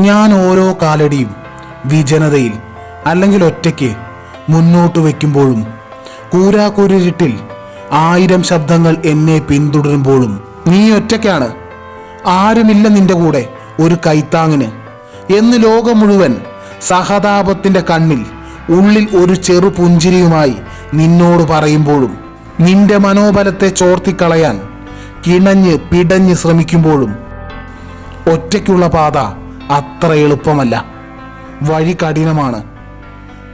ഞാൻ ഓരോ കാലടിയും വിജനതയിൽ അല്ലെങ്കിൽ ഒറ്റയ്ക്ക് മുന്നോട്ട് വയ്ക്കുമ്പോഴും കൂരാക്കൂരിട്ടിൽ ആയിരം ശബ്ദങ്ങൾ എന്നെ പിന്തുടരുമ്പോഴും നീ ഒറ്റയ്ക്കാണ്. ആരുമില്ല നിന്റെ കൂടെ ഒരു കൈത്താങ്ങിന്. എന്ന് ലോകം മുഴുവൻ സഹതാപത്തിന്റെ കണ്ണിൽ ഉള്ളിൽ ഒരു ചെറു പുഞ്ചിരിയുമായി നിന്നോട് പറയുമ്പോഴും നിന്റെ മനോബലത്തെ ചോർത്തിക്കളയാൻ കിണഞ്ഞ് പിടഞ്ഞ് ശ്രമിക്കുമ്പോഴും ഒറ്റയ്ക്കുള്ള പാത അത്ര എളുപ്പമല്ല. വഴി കഠിനമാണ്.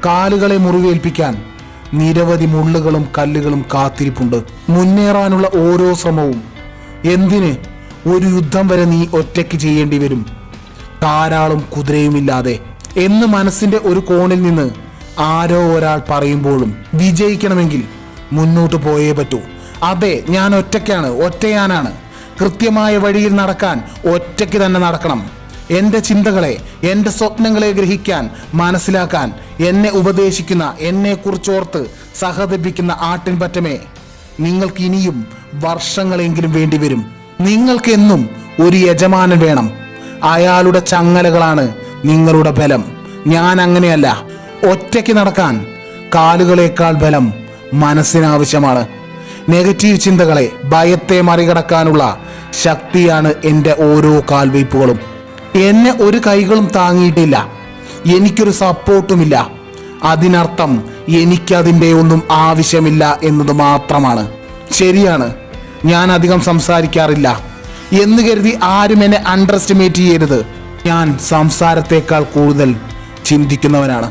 കാലുകളെ മുറിവേൽപ്പിക്കാൻ നിരവധി മുള്ളുകളും കല്ലുകളും കാത്തിരിപ്പുണ്ട്. മുന്നേറാനുള്ള ഓരോ ശ്രമവും. എന്തിന് ഒരു യുദ്ധം വരെ നീ ഒറ്റയ്ക്ക് ചെയ്യേണ്ടി വരും? ധാരാളം കുതിരയുമില്ലാതെ. എന്ന് മനസ്സിന്റെ ഒരു കോണിൽ നിന്ന് ആരോ ഒരാൾ പറയുമ്പോഴും വിജയിക്കണമെങ്കിൽ മുന്നോട്ട് പോയേ പറ്റൂ. അതെ ഞാൻ ഒറ്റയ്ക്കാണ് ഒറ്റയാനാണ്. കൃത്യമായ വഴിയിൽ നടക്കാൻ ഒറ്റയ്ക്ക് തന്നെ നടക്കണം. എന്റെ ചിന്തകളെ എന്റെ സ്വപ്നങ്ങളെ ഗ്രഹിക്കാൻ മനസ്സിലാക്കാൻ എന്നെ ഉപദേശിക്കുന്ന എന്നെക്കുറിച്ചോർത്ത് സഹതപിക്കുന്ന ആട്ടിൻപറ്റമേ നിങ്ങൾക്ക് ഇനിയും വർഷങ്ങളെങ്കിലും വേണ്ടിവരും. നിങ്ങൾക്കെന്നും ഒരു യജമാനൻ വേണം. അയാളുടെ ചങ്ങലകളാണ് നിങ്ങളുടെ ബലം. ഞാൻ അങ്ങനെയല്ല. ഒറ്റയ്ക്ക് നടക്കാൻ കാലുകളേക്കാൾ ബലം മനസ്സിനാവശ്യമാണ്. നെഗറ്റീവ് ചിന്തകളെ ഭയത്തെ മറികടക്കാനുള്ള ശക്തിയാണ് എന്റെ ഓരോ കാൽവയ്പ്പുകളും എന്നെ ഒരു കൈകളും താങ്ങിയിട്ടില്ല. എനിക്കൊരു സപ്പോർട്ടുമില്ല. അതിനർത്ഥം എനിക്കതിന്റെ ഒന്നും ആവശ്യമില്ല എന്നത് മാത്രമാണ്. ശരിയാണ്. ഞാൻ അധികം സംസാരിക്കാറില്ല. എന്ന് കരുതി ആരും എന്നെ അണ്ടർ എസ്റ്റിമേറ്റ് ചെയ്യരുത്. ഞാൻ സംസാരത്തേക്കാൾ കൂടുതൽ ചിന്തിക്കുന്നവനാണ്.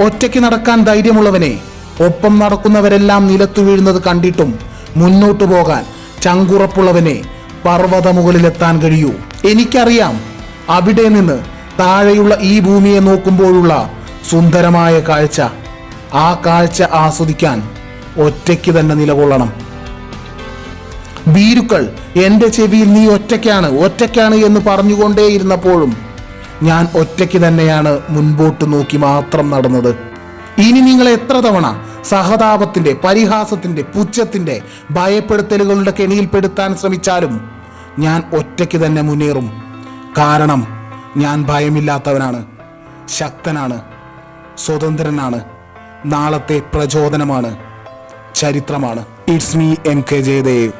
ഒറ്റയ്ക്ക് നടക്കാൻ ധൈര്യമുള്ളവനെ ഒപ്പം നടക്കുന്നവരെല്ലാം നിലത്തു വീഴുന്നത് കണ്ടിട്ടും മുന്നോട്ടു പോകാൻ ചങ്കുറപ്പുള്ളവനെ പർവത മുകളിലെത്താൻ കഴിയൂ. എനിക്കറിയാം അവിടെ നിന്ന് താഴെയുള്ള ഈ ഭൂമിയെ നോക്കുമ്പോഴുള്ള സുന്ദരമായ കാഴ്ച. ആ കാഴ്ച ആസ്വദിക്കാൻ ഒറ്റയ്ക്ക് തന്നെ നിലകൊള്ളണം. ഭീരുക്കൾ എന്റെ ചെവിയിൽ നീ ഒറ്റയ്ക്കാണ് ഒറ്റയ്ക്കാണ് എന്ന് പറഞ്ഞുകൊണ്ടേയിരുന്നപ്പോഴും ഞാൻ ഒറ്റയ്ക്ക് തന്നെയാണ് മുൻപോട്ട് നോക്കി മാത്രം നടന്നത്. ഇനി നിങ്ങൾ എത്ര തവണ സഹതാപത്തിന്റെ പരിഹാസത്തിന്റെ പുച്ഛത്തിന്റെ ഭയപ്പെടുത്തലുകളുടെ കെണിയിൽപ്പെടുത്താൻ ശ്രമിച്ചാലും ഞാൻ ഒറ്റയ്ക്ക് തന്നെ മുന്നേറും. കാരണം ഞാൻ ഭയമില്ലാത്തവനാണ് ശക്തനാണ് സ്വതന്ത്രനാണ് നാളത്തെ പ്രചോദനമാണ് ചരിത്രമാണ്. It's me M K Jayadev